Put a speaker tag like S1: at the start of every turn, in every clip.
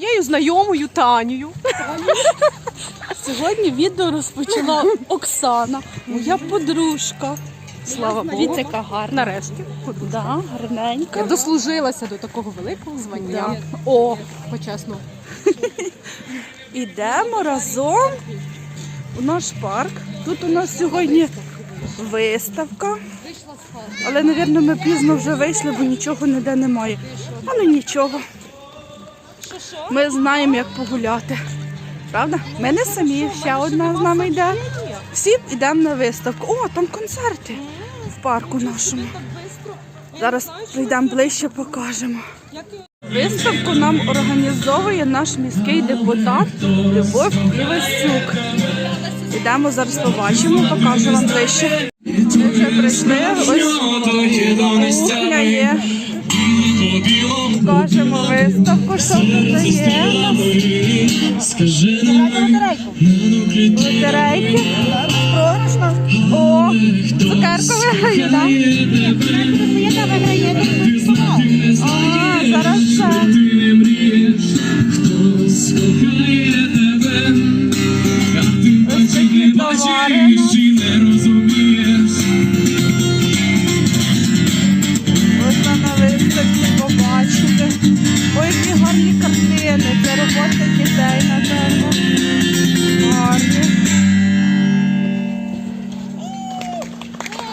S1: моєю знайомою Танією.
S2: Сьогодні відео розпочала Оксана, моя подружка.
S1: Слава Богу.
S2: Дивіться, яка гарна.
S1: Нарешті.
S2: Да, гарненька.
S1: Я дослужилася до такого великого звання. О, почесно.
S2: Ідемо разом у наш парк. Тут у нас сьогодні виставка. Але, мабуть, ми пізно вже вийшли, бо нічого ніде немає. Але нічого. Ми знаємо, як погуляти. Правда? Ми не самі, ще одна з нами йде. Всі йдемо на виставку. О, там концерти в парку нашому. Зараз прийдемо ближче, покажемо. Виставку нам організовує наш міський депутат Любов Івасюк. Ідемо зараз побачимо, покажу вам ближче. Ми вже прийшли, ось тут є. Лотерейки. Програшно. О, цукерку виграє, так? А, зараз це.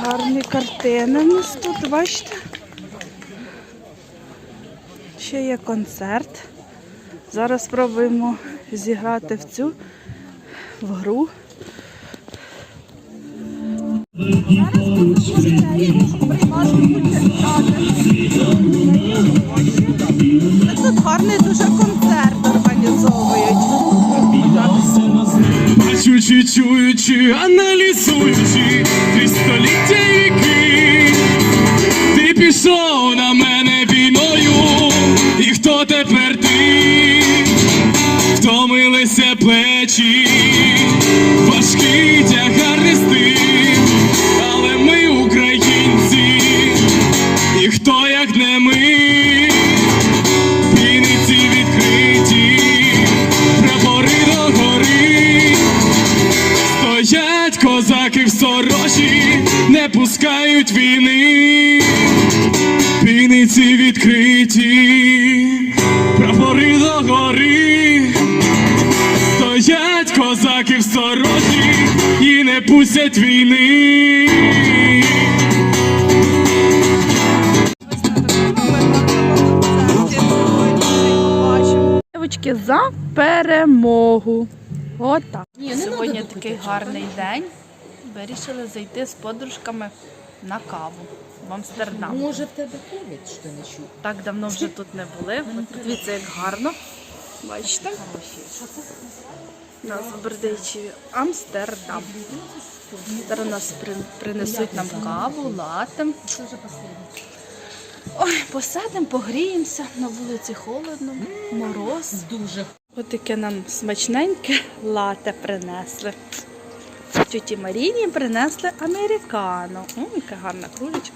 S2: Гарні картини у нас тут, бачите? Ще є концерт. Зараз спробуємо зіграти в цю в гру. Тут
S3: чуючи, аналізуючи крізь століття віки, ти пішов на мене війною, і хто тепер ти? Втомилися плечі, важкі тягар не пускають війни, Вінниці відкриті, прапори до гори, стоять козаки в сторожі і не пустять війни.
S2: Дівчатки, за перемогу. От так. Сьогодні такий гарний день. Вирішили зайти з подружками на каву в Амстердам.
S4: Може в тебе ковід, що не чув?
S2: Так давно вже тут не були. От Подивіться, як гарно. Бачите? Нас в Бердичеві Амстердам. Зараз нас принесуть нам каву, лате. Ой, посадимо, погріємося. На вулиці холодно, мороз.
S4: Дуже
S2: Ось таке нам смачненьке лате принесли. Тюті Маріні принесли американо. Ой, яка гарна кружечка.